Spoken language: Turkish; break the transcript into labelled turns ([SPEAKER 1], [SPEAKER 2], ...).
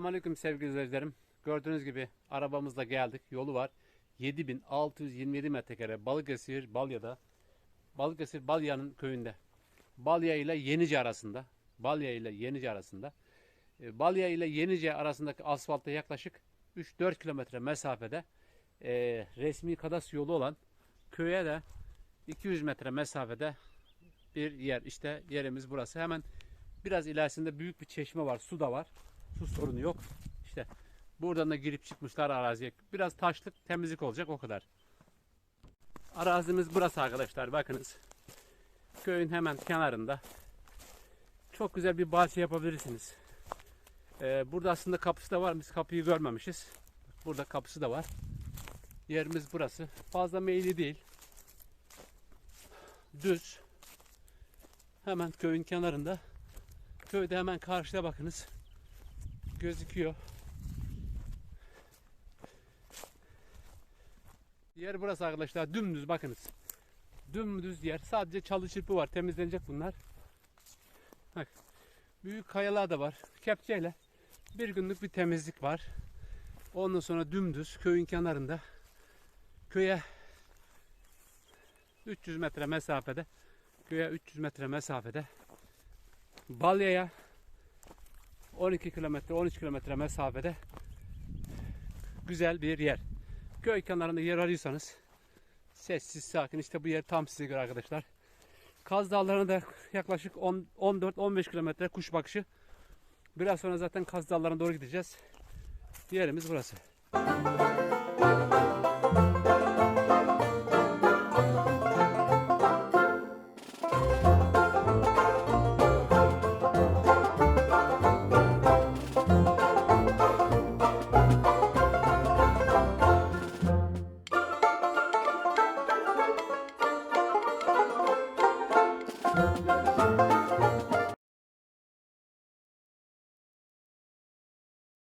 [SPEAKER 1] Selamünaleyküm sevgili izleyicilerim. Gördüğünüz gibi arabamızla geldik. Yolu var. 7627 metrekare Balıkesir Balya'da. Balıkesir Balya'nın köyünde. Balya ile Yenice arasında. Balya ile Yenice arasında. E, Balya ile Yenice arasındaki asfalta yaklaşık 3-4 kilometre mesafede e, resmi kadas yolu olan köye de 200 metre mesafede bir yer. İşte yerimiz burası. Hemen biraz ilerisinde büyük bir çeşme var. Su da var. Su sorunu yok. İşte buradan da girip çıkmışlar araziye. Biraz taşlık temizlik olacak o kadar. Arazimiz burası arkadaşlar. Bakınız. Köyün hemen kenarında. Çok güzel bir bahçe yapabilirsiniz. Ee, burada aslında kapısı da var. Biz kapıyı görmemişiz. Burada kapısı da var. Yerimiz burası. Fazla meyilli değil. Düz. Hemen köyün kenarında. Köyde hemen karşıya bakınız. Gözüküyor. Yer burası arkadaşlar. Dümdüz bakınız. Dümdüz yer. Sadece çalı çırpı var. Temizlenecek bunlar. Bak. Büyük kayalar da var. Kepçeyle bir günlük bir temizlik var. Ondan sonra dümdüz köyün kenarında köye 300 metre mesafede köye 300 metre mesafede Balya'ya 12 kilometre 13 kilometre mesafede güzel bir yer. Köy kenarında yer arıyorsanız sessiz sakin işte bu yer tam size göre arkadaşlar. Kaz Dağları'na da yaklaşık 14-15 kilometre kuş bakışı. Biraz sonra zaten Kaz Dağları'na doğru gideceğiz. Yerimiz burası.